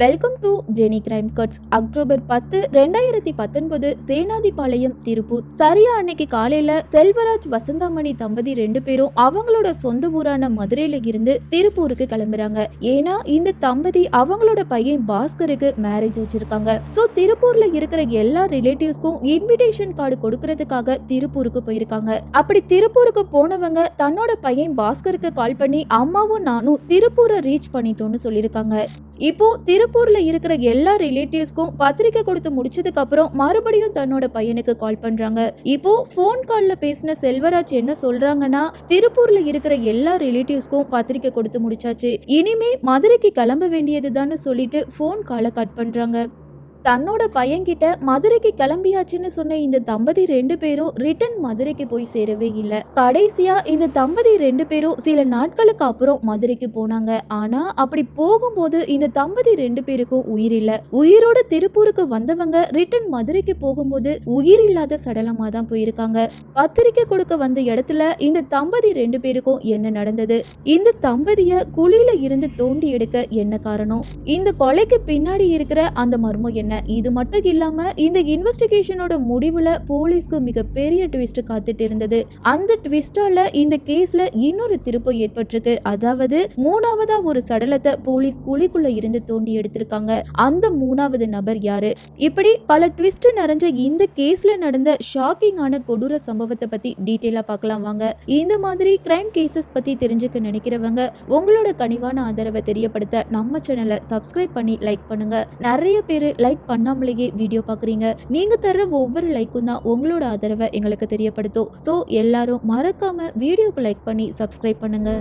Welcome to Jeni crime cuts October பத்து ரெண்டாயிரத்தி பத்தொன்பது சேனாதிபாளையம் திருப்பூர். சரியா அன்னைக்கு காலையில செல்வராஜ் வசந்தாமணி தம்பதி ரெண்டு பேரும் அவங்களோட சொந்த ஊரான மதுரையில இருந்து திருப்பூருக்கு கிளம்புறாங்க. ஏன்னா இந்த தம்பதி அவங்களோட பையன் பாஸ்கருக்கு மேரேஜ் வச்சிருக்காங்க. சோ திருப்பூர்ல இருக்கிற எல்லா ரிலேட்டிவ்ஸ்க்கும் இன்விடேஷன் கார்டு கொடுக்கறதுக்காக திருப்பூருக்கு போயிருக்காங்க. அப்படி திருப்பூருக்கு போனவங்க தன்னோட பையன் பாஸ்கருக்கு கால் பண்ணி அம்மாவும் நானும் திருப்பூரை ரீச் பண்ணிட்டோம்னு சொல்லியிருக்காங்க. இப்போ திருப்பூர்ல இருக்கிற எல்லா ரிலேட்டிவ்ஸ்க்கும் பத்திரிக்கை கொடுத்து முடிச்சதுக்கு அப்புறம் மறுபடியும் தன்னோட பையனுக்கு கால் பண்றாங்க. இப்போ ஃபோன் கால்ல பேசின செல்வராஜ் என்ன சொல்றாங்கன்னா திருப்பூர்ல இருக்கிற எல்லா ரிலேட்டிவ்ஸ்க்கும் பத்திரிக்கை கொடுத்து முடிச்சாச்சு. இனிமே மதுரைக்கு கிளம்ப வேண்டியதுதான்னு சொல்லிட்டு ஃபோன் காலை கட் பண்றாங்க. தன்னோட பையன்கிட்ட மதுரைக்கு கிளம்பியாச்சுன்னு சொன்ன இந்த தம்பதி ரெண்டு பேரும் ரிட்டன் மதுரைக்கு போய் சேரவே இல்லை. கடைசியா இந்த தம்பதி ரெண்டு பேரும் சில நாட்களுக்கு அப்புறம் மதுரைக்கு போனாங்க. ஆனா அப்படி போகும்போது இந்த தம்பதி ரெண்டு பேருக்கும் உயிர் இல்ல. உயிரோட திருப்பூருக்கு வந்தவங்க ரிட்டன் மதுரைக்கு போகும்போது உயிர் இல்லாத சடலமா தான் போயிருக்காங்க. பத்திரிக்கை கொடுக்க வந்த இடத்துல இந்த தம்பதி ரெண்டு பேருக்கும் என்ன நடந்தது? இந்த தம்பதிய குழியில இருந்து தோண்டி எடுக்க என்ன காரணம்? இந்த கொலைக்கு பின்னாடி இருக்கிற அந்த மர்மம் என்ன? இது மட்டும் இல்லாம இந்த இன்வெஸ்டிகேஷனோட முடிவுல போலீஸ்க்கு மிகப்பெரிய ட்விஸ்ட் காத்துட்டு இருந்தது. அந்த ட்விஸ்டால இந்த கேஸ்ல இன்னொரு திருப்பம் ஏற்பட்டிருக்கு. அதாவது மூணாவதா ஒரு சடலத்தை போலீஸ் குழிக்குள்ள இருந்து தோண்டி எடுத்திருக்காங்க. அந்த மூணாவது நபர் யாரு? இப்படி பல ட்விஸ்ட் நிறைஞ்ச இந்த கேஸ்ல நடந்த ஷாக்கிங்கான கொடூர சம்பவத்தை பத்தி டீட்டெயிலா பார்க்கலாம் வாங்க. இந்த மாதிரி கிரைம் கேசஸ் பத்தி தெரிஞ்சுக்க நினைக்கிறவங்க உங்களோட கனிவான ஆதரவை தெரியப்படுத்த நம்ம சேனலை சப்ஸ்கிரைப் பண்ணி லைக் பண்ணுங்க. நிறைய பேர் லைக் பண்ணாமலேயே வீடியோ பார்க்குறீங்க. நீங்க தர்ற ஒவ்வொரு லைக்கும் தான் உங்களோட ஆதரவை எங்களுக்கு தெரியப்படுத்தும். ஸோ எல்லாரும் மறக்காம வீடியோக்கு லைக் பண்ணி சப்ஸ்கிரைப் பண்ணுங்க.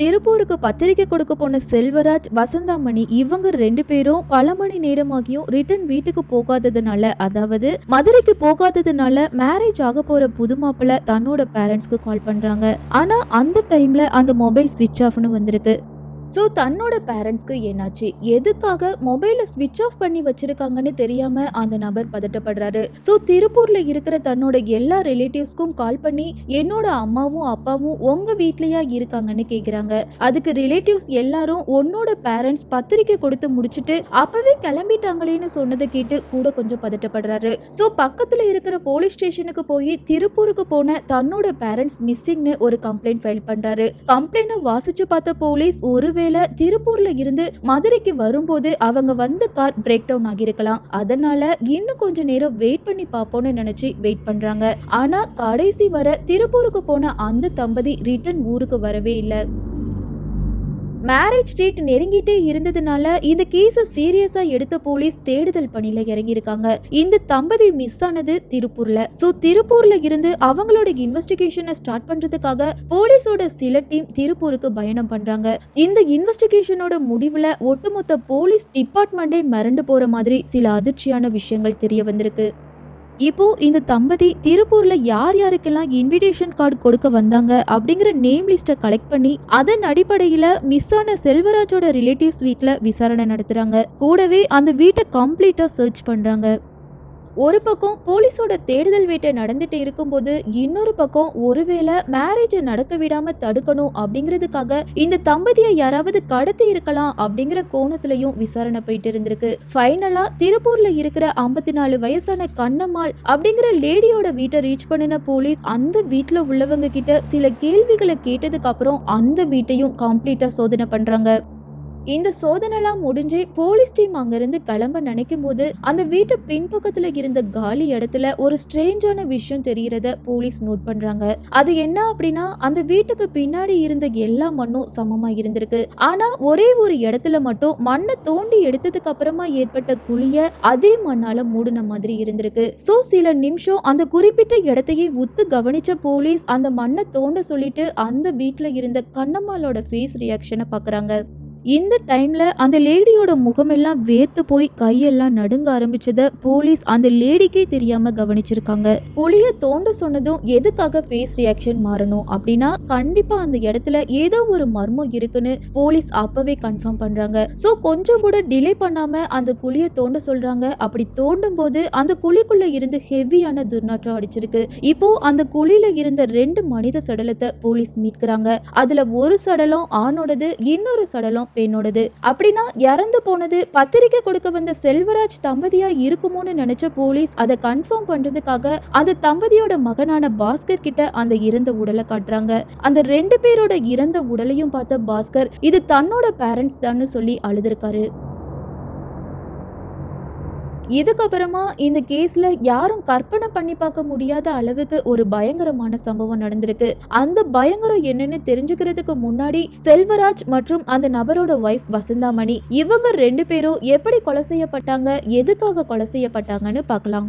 திருப்பூருக்கு பத்திரிக்கை கொடுக்க போன செல்வராஜ் வசந்தாமணி இவங்க ரெண்டு பேரும் பல மணி நேரமாகியும் ரிட்டர்ன் வீட்டுக்கு போகாததுனால அதாவது மதுரைக்கு போகாததுனால மேரேஜ் ஆக போற புது மாப்பிள்ள தன்னோட பேரண்ட்ஸ்க்கு கால் பண்றாங்க. ஆனா அந்த டைம்ல அந்த மொபைல் ஸ்விட்ச் ஆஃப்னு வந்திருக்கு. ஸோ தன்னோட பேரண்ட்ஸ்க்கு என்னாச்சு? எதுக்காக மொபைலை ஸ்விட்ச் ஆஃப் பண்ணி வச்சிருக்காங்கன்னு தெரியாம அந்த நபர் பதட்டப்படுறாரு. ஸோ திருப்பூர்ல இருக்கிற தன்னோட எல்லா ரிலேட்டிவ்ஸ்க்கும் கால் பண்ணி என்னோட அம்மாவும் அப்பாவும் உங்க வீட்லயா இருக்காங்கன்னு கேக்குறாங்க. அதுக்கு ரிலேட்டிவ்ஸ் எல்லாரும் உன்னோட பேரண்ட்ஸ் பத்திரிக்கை கொடுத்து முடிச்சுட்டு அப்பவே கிளம்பிட்டாங்களேன்னு சொன்னதை கேட்டு கூட கொஞ்சம் பதட்டப்படுறாரு. ஸோ பக்கத்துல இருக்கிற போலீஸ் ஸ்டேஷனுக்கு போய் திருப்பூருக்கு போன தன்னோட பேரண்ட்ஸ் மிஸ்ஸிங்னு ஒரு கம்ப்ளைண்ட் ஃபைல் பண்றாரு. கம்ப்ளைண்ட்டை வாசிச்சு பார்த்த போலீஸ் ஒரு ஒருவேளை திருப்பூர்ல இருந்து மதுரைக்கு வரும்போது அவங்க வந்த கார் பிரேக் டவுன் ஆகியிருக்கலாம். அதனால இன்னும் கொஞ்ச நேரம் வெயிட் பண்ணி பார்ப்போம்னு நினைச்சு வெயிட் பண்றாங்க. ஆனா கடைசி வர திருப்பூருக்கு போன அந்த தம்பதி ரிட்டர்ன் ஊருக்கு வரவே இல்லை. மேரேஜ் டேட் நெருங்கிட்டே இருந்ததுனால இந்த கேஸை சீரியஸா எடுத்த போலீஸ் தேடுதல் பணியில இறங்கியிருக்காங்க. இந்த தம்பதி மிஸ் ஆனது திருப்பூர்ல. சோ திருப்பூர்ல இருந்து அவங்களோட இன்வெஸ்டிகேஷனை ஸ்டார்ட் பண்றதுக்காக போலீஸோட சில டீம் திருப்பூருக்கு பயணம் பண்றாங்க. இந்த இன்வெஸ்டிகேஷனோட முடிவுல ஒட்டுமொத்த போலீஸ் டிபார்ட்மெண்டே மிரண்டு போற மாதிரி சில அதிர்ச்சியான விஷயங்கள் தெரிய வந்திருக்கு. இப்போ இந்த தம்பதி திருப்பூர்ல யார் யாருக்கெல்லாம் இன்விடேஷன் கார்டு கொடுக்க வந்தாங்க அப்படிங்கிற நேம் லிஸ்ட்டை கலெக்ட் பண்ணி அதன் அடிப்படையில மிஸ் ஆன செல்வராஜோட ரிலேட்டிவ்ஸ் வீட்ல விசாரணை நடத்துறாங்க. கூடவே அந்த வீட்டை கம்ப்ளீட்டா சர்ச் பண்றாங்க. ஒரு பக்கம் போலீஸோட தேடுதல் வேட்டை நடந்துட்டு இருக்கும்போது இன்னொரு பக்கம் ஒருவேளை மேரேஜை நடக்க விடாம தடுக்கணும் அப்படிங்கிறதுக்காக இந்த தம்பதியை யாராவது கடத்தி இருக்கலாம் அப்படிங்கிற கோணத்திலையும் விசாரணை போயிட்டு இருந்திருக்கு. ஃபைனலா திருப்பூர்ல இருக்கிற ஐம்பத்தி நாலு வயசான கண்ணம்மாள் அப்படிங்கிற லேடியோட வீட்டை ரீச் பண்ணின போலீஸ் அந்த வீட்டுல உள்ளவங்க கிட்ட சில கேள்விகளை கேட்டதுக்கு அப்புறம் அந்த வீட்டையும் கம்ப்ளீட்டா சோதனை பண்றாங்க. இந்த சோதனைலாம் முடிஞ்சு போலீஸ் டீம் அங்கிருந்து கிளம்ப நினைக்கும் போது அந்த வீட்டு பின்பக்கத்துல இருந்த காலி இடத்துல ஒரு ஸ்ட்ரேஞ்சான விஷயம் தெரியறத போலீஸ் நோட் பண்றாங்க. அது என்ன அப்படின்னா அந்த வீட்டுக்கு பின்னாடி இருந்த எல்லா மண்ணும் சமமா இருந்திருக்கு. ஆனா ஒரே ஒரு இடத்துல மட்டும் மண்ணை தோண்டி எடுத்ததுக்கு அப்புறமா ஏற்பட்ட குழிய அதே மண்ணால மூடின மாதிரி இருந்திருக்கு. சோ சில நிமிஷம் அந்த குறிப்பிட்ட இடத்தையே உத்து கவனிச்ச போலீஸ் அந்த மண்ணை தோண்ட சொல்லிட்டு அந்த வீட்டுல இருந்த கண்ணம்மாளோட ஃபேஸ் ரியாக்ஷனை பாக்குறாங்க. இந்த டைமில் அந்த லேடியோட முகமெல்லாம் வேர்த்து போய் கையெல்லாம் நடுங்க ஆரம்பிச்சதை போலீஸ் அந்த லேடிக்கே தெரியாம கவனிச்சிருக்காங்க. குழியை தோண்ட சொன்னதும் எதுக்காக ஃபேஸ் ரியாக்ஷன் மாறணும் அப்படின்னா கண்டிப்பா அந்த இடத்துல ஏதோ ஒரு மர்மம் இருக்குன்னு போலீஸ் அப்பவே கன்ஃபார்ம் பண்றாங்க. ஸோ கொஞ்சம் கூட டிலே பண்ணாம அந்த குழியை தோண்ட சொல்றாங்க. அப்படி தோண்டும் போது அந்த குழிக்குள்ள இருந்து ஹெவியான துர்நாற்றம் அடிச்சிருக்கு. இப்போ அந்த குழியில இருந்த ரெண்டு மனித சடலத்தை போலீஸ் மீட்கிறாங்க. அதுல ஒரு சடலம் ஆணோடது இன்னொரு சடலம் பெண்ணோடது அப்படின்னா இறந்து போனது பத்திரிக்கை கொடுக்க வந்த செல்வராஜ் தம்பதியா இருக்குமோன்னு நினைச்ச போலீஸ் அதை கன்ஃபார்ம் பண்றதுக்காக அந்த தம்பதியோட மகனான பாஸ்கர் கிட்ட அந்த இறந்த உடலை காட்டுறாங்க. அந்த ரெண்டு பேரோட இறந்த உடலையும் பார்த்த பாஸ்கர் இது தன்னோட பேரண்ட்ஸ் தான் சொல்லி அழுதுருக்காரு. இதுக்கப்புறமா இந்த கேஸ்ல யாரும் கற்பனை பண்ணி பார்க்க முடியாத அளவுக்கு ஒரு பயங்கரமான சம்பவம் நடந்திருக்கு. அந்த பயங்கரம் என்னன்னு தெரிஞ்சுக்கிறதுக்கு முன்னாடி செல்வராஜ் மற்றும் அந்த நபரோட ஒய்ஃப் வசந்தாமணி. இவங்க ரெண்டு பேரும் எப்படி கொலை செய்யப்பட்டாங்க எதுக்காக கொலை செய்யப்பட்டாங்கன்னு பார்க்கலாம்.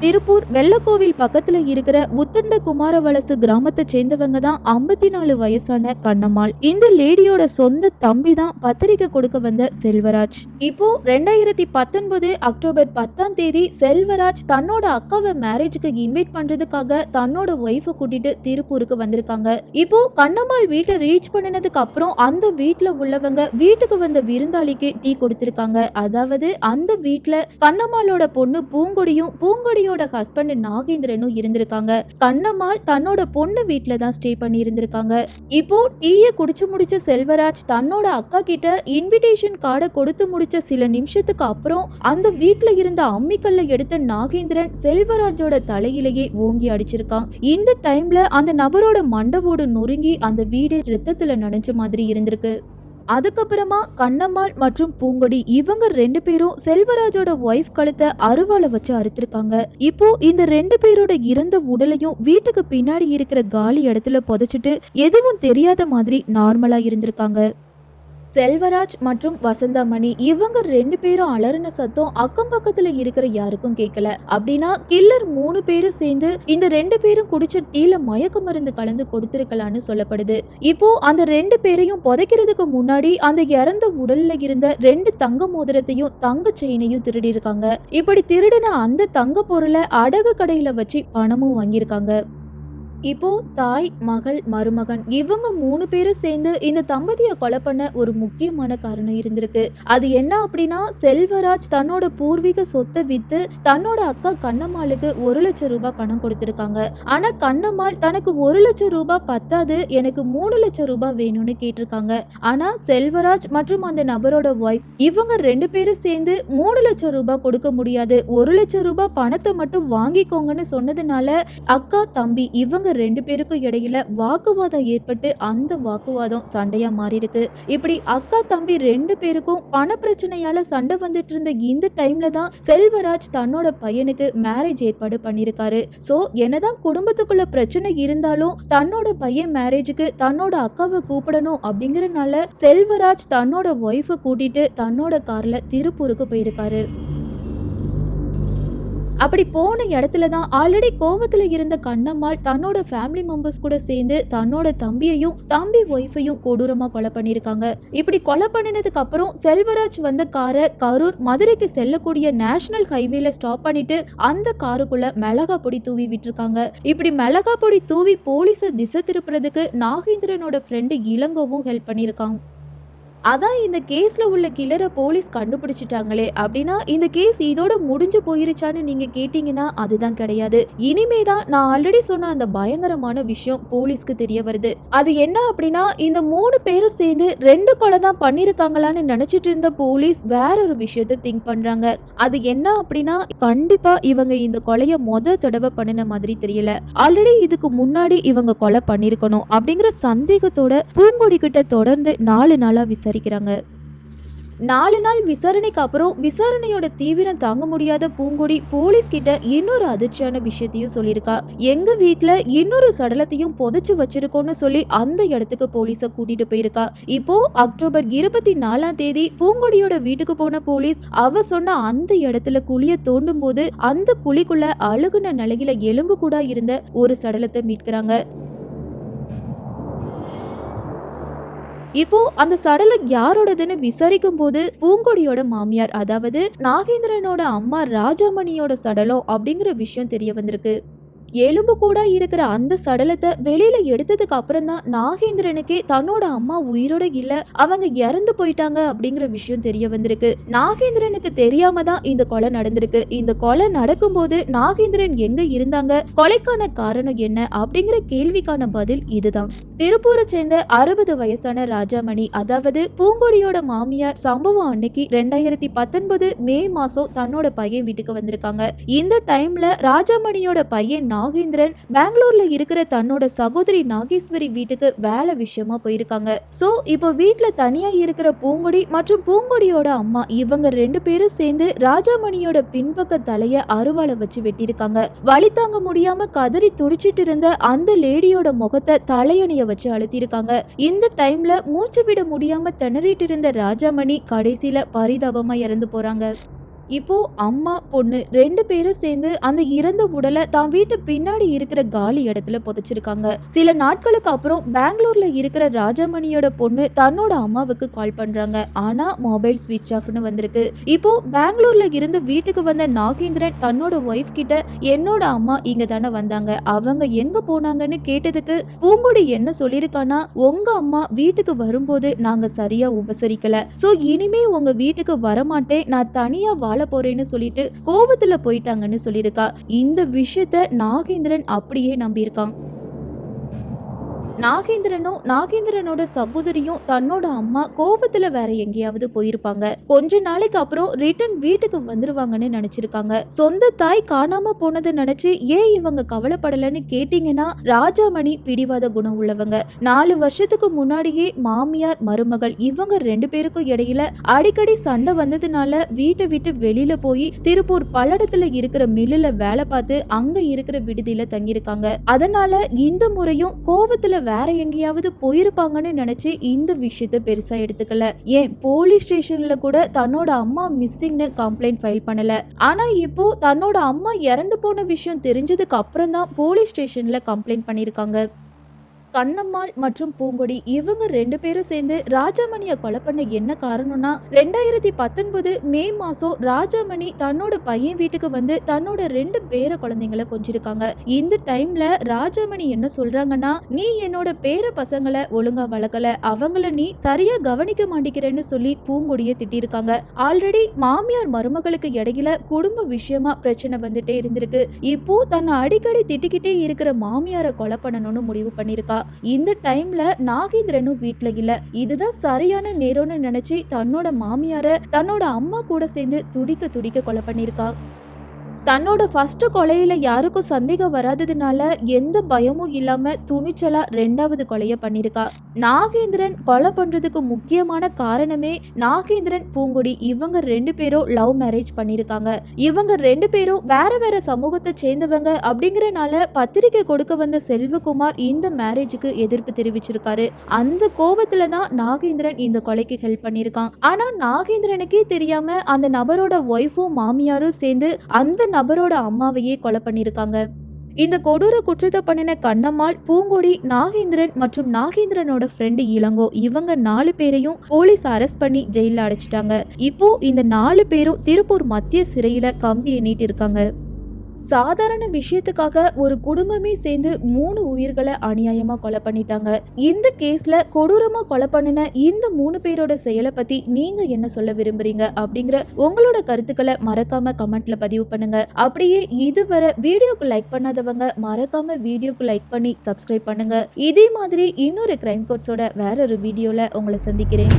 திருப்பூர் வெள்ளக்கோவில் பக்கத்துல இருக்கிற உத்தண்ட குமாரவலசு கிராமத்தை சேர்ந்தவங்க தான் ஐம்பத்தி நாலு வயசான கண்ணம்மாள். இந்த லேடியோட சொந்த தம்பி தான் பத்திரிக்கை கொடுக்க வந்த செல்வராஜ். இப்போ ரெண்டாயிரத்தி பத்தொன்பது அக்டோபர் பத்தாம் தேதி செல்வராஜ் தன்னோட அக்காவை மேரேஜுக்கு இன்வைட் பண்றதுக்காக தன்னோட ஒய்ஃபை கூட்டிட்டு திருப்பூருக்கு வந்திருக்காங்க. இப்போ கண்ணம்மாள் வீட்டை ரீச் பண்ணினதுக்கு அப்புறம் அந்த வீட்டுல உள்ளவங்க வீட்டுக்கு வந்த விருந்தாளிக்கு டீ கொடுத்திருக்காங்க. அதாவது அந்த வீட்டுல கண்ணம்மாளோட பொண்ணு பூங்கொடியும் பூங்கொடியோட ஹஸ்பண்ட் நாகேந்திரனும் இருந்திருக்காங்க. கண்ணம்மாள் தன்னோட பொண்ணு வீட்ல தான் ஸ்டே பண்ணி இருந்திருக்காங்க இப்போ டீயை குடிச்சு முடிச்ச செல்வராஜ் தன்னோட அக்கா கிட்ட இன்விடேஷன் கார்டை கொடுத்து முடிச்ச சில நிமிஷத்துக்கு அப்புறம் அந்த வீட்ல இருந்த அம்மிக்கல்ல எடுத்த நாகேந்திரன் செல்வராஜோட தலையிலேயே ஓங்கி அடிச்சிருக்கான். இந்த டைம்ல அந்த நபரோட மண்டவோடு நொறுங்கி அந்த வீடு ரத்தத்துல நனைஞ்ச மாதிரி இருந்திருக்கு. அதுக்கப்புறமா கண்ணம்மாள் மற்றும் பூங்கொடி இவங்க ரெண்டு பேரும் செல்வராஜோட ஒய்ஃப் கழுத்தை அருவாளை வச்சு அறுத்திருக்காங்க. இப்போ இந்த ரெண்டு பேரோட இறந்த உடலையும் வீட்டுக்கு பின்னாடி இருக்கிற காலி இடத்துல புதைச்சிட்டு எதுவும் தெரியாத மாதிரி நார்மலா இருந்திருக்காங்க. செல்வராஜ் மற்றும் வசந்தாமணி. இவங்க ரெண்டு பேரும் அலறின சத்தம் அக்கம் பக்கத்துல இருக்கிற யாருக்கும் கேட்கல அப்படின்னா கில்லர் மூணு பேரும் சேர்ந்து இந்த ரெண்டு பேரும் குடிச்ச டீல மயக்க மருந்து கலந்து கொடுத்திருக்கலாம்னு சொல்லப்படுது. இப்போ அந்த ரெண்டு பேரையும் புதைக்கிறதுக்கு முன்னாடி அந்த இறந்த உடல்ல இருந்த ரெண்டு தங்க மோதிரத்தையும் தங்க செயினையும் திருடி இருக்காங்க இப்படி திருடின அந்த தங்க பொருளை அடகு கடையில வச்சு பணமும் வாங்கியிருக்காங்க. இப்போ தாய் மகள் மருமகன் இவங்க மூணு பேரும் சேர்ந்து இந்த தம்பதியை கொலை பண்ண ஒரு முக்கியமான காரணம் இருந்திருக்கு. அது என்ன அப்படின்னா செல்வராஜ் தன்னோட பூர்வீக சொத்தை வித்து தன்னோட அக்கா கண்ணம்மாளுக்கு ஒரு லட்சம் ரூபாய் பணம் கொடுத்திருக்காங்க. ஆனா கண்ணம்மாள் தனக்கு ஒரு லட்சம் ரூபாய் பத்தாது எனக்கு மூணு லட்சம் ரூபாய் வேணும்னு கேட்டிருக்காங்க. ஆனா செல்வராஜ் மற்றும் அந்த நபரோட ஒய்ஃப் இவங்க ரெண்டு பேரும் சேர்ந்து மூணு லட்சம் ரூபாய் கொடுக்க முடியாது. ஒரு லட்சம் ரூபாய் பணத்தை மட்டும் வாங்கிக்கோங்கன்னு சொன்னதுனால அக்கா தம்பி இவங்க ரெண்டு பேருக்கும் இடையில வாக்குவாதம் ஏற்பட்டு அந்த வாக்குவாதம் சண்டையா மாறி இருக்கு இப்படி அக்கா தம்பி ரெண்டு பேருக்கும் பண பிரச்சனையால சண்டை வந்துட்டு இருந்த இந்த டைம்ல தான் செல்வராஜ் தன்னோட பையனுக்கு மேரேஜ் ஏற்பாடு பண்ணிருக்காரு சோ என்னதான் குடும்பத்துக்குள்ள பிரச்சனை இருந்தாலும் தன்னோட பையன் மேரேஜுக்கு தன்னோட அக்காவை கூப்பிடணும் அப்படிங்கறனால செல்வராஜ் தன்னோட ஒய்ஃபை கூட்டிட்டு தன்னோட கார்ல திருப்பூருக்கு போயிருக்காரு. அப்படி போன இடத்துல தான் ஆல்ரெடி கோவத்துல இருந்த கண்ணம்மாள் தன்னோட ஃபேமிலி மெம்பர்ஸ் கூட சேர்ந்து தன்னோட தம்பியையும் தம்பி ஒய்ஃபையும் கொடூரமா கொலை பண்ணிருக்காங்க இப்படி கொலை பண்ணினதுக்கு அப்புறம் செல்வராஜ் வந்த காரை கரூர் மதுரைக்கு செல்லக்கூடிய நேஷனல் ஹைவேல ஸ்டாப் பண்ணிட்டு அந்த காருக்குள்ள மிளகா பொடி தூவி விட்டுருக்காங்க. இப்படி மிளகா பொடி தூவி போலீஸை திசை திருப்புறதுக்கு நாகேந்திரனோட ஃப்ரெண்டு இளங்கோவும் ஹெல்ப் பண்ணியிருக்கான் அதான் இந்த கேஸில் உள்ள கில்லரை போலீஸ் கண்டுபிடிச்சிட்டாங்களே அப்படின்னா இந்த கேஸ் இதோட முடிஞ்சு போயிருச்சான்னு நீங்கள் கேட்டிங்கன்னா அதுதான் கிடையாது. இனிமே தான் நான் ஆல்ரெடி சொன்ன அந்த பயங்கரமான விஷயம் போலீஸ்க்கு தெரிய வருது. அது என்ன அப்படின்னா இந்த மூணு பேரும் சேர்ந்து ரெண்டு கொலை தான் பண்ணியிருக்காங்களான்னு நினச்சிட்டு இருந்த போலீஸ் வேற ஒரு விஷயத்த திங்க் பண்ணுறாங்க அது என்ன அப்படின்னா கண்டிப்பாக இவங்க இந்த கொலையை மொத தடவை பண்ணின மாதிரி தெரியல. ஆல்ரெடி இதுக்கு முன்னாடி இவங்க கொலை பண்ணியிருக்கணும் அப்படிங்கிற சந்தேகத்தோட பூங்கொடி கிட்ட தொடர்ந்து நாலு நாளாக விசாரி விசாரிக்கிறாங்க நாலு நாள் விசாரணைக்கு அப்புறம் விசாரணையோட தீவிரம் தாங்க முடியாத பூங்கொடி போலீஸ் கிட்ட இன்னொரு அதிர்ச்சியான விஷயத்தையும் சொல்லியிருக்கா. எங்க வீட்டுல இன்னொரு சடலத்தையும் புதைச்சு வச்சிருக்கோம்னு சொல்லி அந்த இடத்துக்கு போலீஸ கூட்டிட்டு போயிருக்கா. இப்போ அக்டோபர் இருபத்தி நாலாம் தேதி பூங்கொடியோட வீட்டுக்கு போன போலீஸ் அவ சொன்ன அந்த இடத்துல குழிய தோண்டும் போது அந்த குழிக்குள்ள அழுகுன நிலையில எலும்பு கூட இருந்த ஒரு சடலத்தை மீட்கிறாங்க. இப்போ அந்த சடலம் யாரோடதுன்னு விசாரிக்கும் போது பூங்கொடியோட மாமியார் அதாவது நாகேந்திரனோட அம்மா ராஜாமணியோட சடலம் அப்படிங்கிற விஷயம் தெரிய வந்திருக்கு. எலும்பு கூட இருக்கிற அந்த சடலத்தை வெளியில எடுத்ததுக்கு அப்புறம் தான் நாகேந்திரனுக்கே தன்னோட அம்மா உயிரோட இல்ல அவங்க இறந்து போயிட்டாங்க அப்படிங்கிற விஷயம் தெரிய வந்திருக்கு. நாகேந்திரனுக்கு தெரியாம தான் இந்த கொலை நடந்திருக்கு. இந்த கொலை நடக்கும்போது நாகேந்திரன் எங்க இருந்தாங்க? கொலைக்கான காரணம் என்ன? அப்படிங்கிற கேள்விக்கான பதில் இதுதான். திருப்பூரை சேர்ந்த அறுபது வயசான ராஜாமணி அதாவது பூங்கொடியோட மாமியார் சம்பவம் அன்னைக்கு ரெண்டாயிரத்தி பத்தொன்பது மே மாசம் தன்னோட பையன் வீட்டுக்கு வந்திருக்காங்க. இந்த டைம்ல ராஜாமணியோட பையன் நாகேந்திரன் பெங்களூர்ல இருக்கிற தன்னோட சகோதரி நாகேஸ்வரி வீட்டுக்கு வேலை விஷயமா போயிருக்காங்க. சோ இப்போ வீட்டுல தனியா இருக்கிற பூங்கொடி மற்றும் பூங்கொடியோட அம்மா இவங்க ரெண்டு பேரும் சேர்ந்து ராஜாமணியோட பின்பக்க தலைய அருவாளை வச்சு வெட்டியிருக்காங்க. வழி தாங்க முடியாம கதறி துடிச்சிட்டு இருந்த அந்த லேடியோட முகத்தை தலையணைய வச்சு அழுத்திருக்காங்க இந்த டைம்ல மூச்சு விட முடியாம திணறிட்டு இருந்த ராஜாமணி கடைசியில பரிதாபமா இறந்து போறாங்க. இப்போ அம்மா பொண்ணு ரெண்டு பேரும் சேர்ந்து அந்த இறந்த உடலை தான் வீட்டு பின்னாடி இருக்கிற காலி இடத்துல புதைச்சிருக்காங்க. சில நாட்களுக்கு அப்புறம் பெங்களூர்ல இருக்கிற ராஜாமணியோட பொண்ணு தன்னோட அம்மாவுக்கு கால் பண்றாங்க. ஆனா மொபைல் ஸ்விட்ச் ஆஃப்னு வந்திருக்கு. இப்போ பெங்களூர்ல இருந்து வீட்டுக்கு வந்த நாகேந்திரன் தன்னோட ஒய்ஃப் கிட்ட என்னோட அம்மா இங்க தானே வந்தாங்க. அவங்க எங்க போனாங்கன்னு கேட்டதுக்கு பூங்குடி என்ன சொல்லியிருக்கானா உங்க அம்மா வீட்டுக்கு வரும்போது நாங்க சரியா உபசரிக்கல. சோ இனிமே உங்க வீட்டுக்கு வரமாட்டேன். நான் தனியா வாழ போறேன்னு சொல்லிட்டு கோவத்துல போயிட்டாங்கன்னு சொல்லியிருக்கா. இந்த விஷயத்த நாகேந்திரன் அப்படியே நம்பியிருக்கான். நாகேந்திரனும் நாகேந்திரனோட சகோதரியும் தன்னோட அம்மா கோவத்துல வேற எங்கேயாவது போயிருப்பாங்க. கொஞ்ச நாளைக்கு அப்புறம் ரிட்டர்ன் வீட்டுக்கு வந்துருவாங்கன்னு நினைச்சிருக்காங்க. சொந்த தாய் காணாம போனதை நினைச்சு ஏன் இவங்க கவலைப்படலன்னு கேட்டீங்கன்னா ராஜாமணி பிடிவாத குணம் உள்ளவங்க. நாலு வருஷத்துக்கு முன்னாடியே மாமியார் மருமகள் இவங்க ரெண்டு பேருக்கும் இடையில அடிக்கடி சண்டை வந்ததுனால வீட்டை விட்டு வெளியில போய் திருப்பூர் பல்லடத்துல இருக்கிற மில்லுல வேலை பார்த்து அங்க இருக்கிற விடுதியில தங்கியிருக்காங்க. அதனால இந்த முறையும் கோவத்துல வேற எங்கேயாவது போயிருப்பாங்கன்னு நினைச்சு இந்த விஷயத்த பெருசா எடுத்துக்கல. ஏன்? போலீஸ் ஸ்டேஷன்ல கூட தன்னோட அம்மா மிஸ்ஸிங்னு கம்ப்ளைண்ட் ஃபைல் பண்ணல. ஆனா இப்போ தன்னோட அம்மா இறந்து போன விஷயம் தெரிஞ்சதுக்கு அப்புறம் தான் போலீஸ் ஸ்டேஷன்ல கம்ப்ளைண்ட் பண்ணியிருக்காங்க கண்ணம்மாள் மற்றும் பூங்கொடி இவங்க ரெண்டு பேரும் சேர்ந்து ராஜாமணியை கொலை பண்ண என்ன காரணம்னா ரெண்டாயிரத்தி பத்தொன்பது மே மாசம் ராஜாமணி தன்னோட பையன் வீட்டுக்கு வந்து தன்னோட ரெண்டு பேர குழந்தைங்களை கொஞ்சிருக்காங்க. இந்த டைம்ல ராஜாமணி என்ன சொல்றாங்கன்னா நீ என்னோட பேர பசங்களை ஒழுங்கா வளர்க்கல. அவங்கள நீ சரியா கவனிக்க மாட்டேங்கிறேன்னு சொல்லி பூங்கொடியை திட்டிருக்காங்க. ஆல்ரெடி மாமியார் மருமகளுக்கு இடையில குடும்ப விஷயமா பிரச்சனை வந்துட்டே இருந்திருக்கு. இப்போ தன்னை அடிக்கடி திட்டிக்கிட்டே இருக்கிற மாமியாரை கொலை பண்ணணும்னு முடிவு பண்ணிருக்கா இந்த டைம்ல நாகேந்திரனும் வீட்ல இல்ல. இதுதான் சரியான நேரம்னு நினைச்சு தன்னோட மாமியார தன்னோட அம்மா கூட சேர்ந்து துடிக்க துடிக்க கொலை பண்ணிருக்கா தன்னோட ஃபஸ்ட்டு கொலையில் யாருக்கும் சந்தேகம் வராததுனால எந்த பயமும் இல்லாமல் துணிச்சலாக ரெண்டாவது கொலையை பண்ணியிருக்கா நாகேந்திரன் கொலை பண்ணுறதுக்கு முக்கியமான காரணமே நாகேந்திரன் பூங்குடி இவங்க ரெண்டு பேரும் லவ் மேரேஜ் பண்ணியிருக்காங்க இவங்க ரெண்டு பேரும் வேற வேற சமூகத்தை சேர்ந்தவங்க அப்படிங்கிறனால பத்திரிக்கை கொடுக்க வந்த செல்வகுமார் இந்த மேரேஜுக்கு எதிர்ப்பு தெரிவிச்சிருக்காரு. அந்த கோவத்துல தான் நாகேந்திரன் இந்த கொலைக்கு ஹெல்ப் பண்ணியிருக்கான் ஆனா நாகேந்திரனுக்கே தெரியாம அந்த நபரோட ஒய்ஃபும் மாமியாரும் சேர்ந்து அந்த நபரோட அம்மாவையே கொலை பண்ணியிருக்காங்க. இந்த கொடூர குற்றத்தை பண்ணின கண்ணம்மாள் பூங்கொடி நாகேந்திரன் மற்றும் நாகேந்திரனோட ஃப்ரெண்டு இளங்கோ. இவங்க நாலு பேரையும் போலீஸ் அரெஸ்ட் பண்ணி ஜெயில அடைச்சிட்டாங்க. இப்போ இந்த நாலு பேரும் திருப்பூர் மத்திய சிறையில கம்பி எண்ணிட்டு இருக்காங்க. சாதாரண விஷயத்துக்காக ஒரு குடும்பமே சேர்ந்து மூணு உயிர்களை அநியாயமா கொலை பண்ணிட்டாங்க. இந்த கேஸ்ல கொடூரமா கொலை பண்ணின இந்த மூணு பேரோட செயலை பத்தி நீங்க என்ன சொல்ல விரும்புறீங்க அப்படிங்கிற உங்களோட கருத்துக்களை மறக்காம கமெண்ட்ல பதிவு பண்ணுங்க. அப்படியே இதுவரை வீடியோக்கு லைக் பண்ணாதவங்க மறக்காம வீடியோக்கு லைக் பண்ணி சப்ஸ்கிரைப் பண்ணுங்க. இதே மாதிரி இன்னொரு கிரைம் கோட்ஸோட வேற ஒரு வீடியோல உங்களை சந்திக்கிறேன்.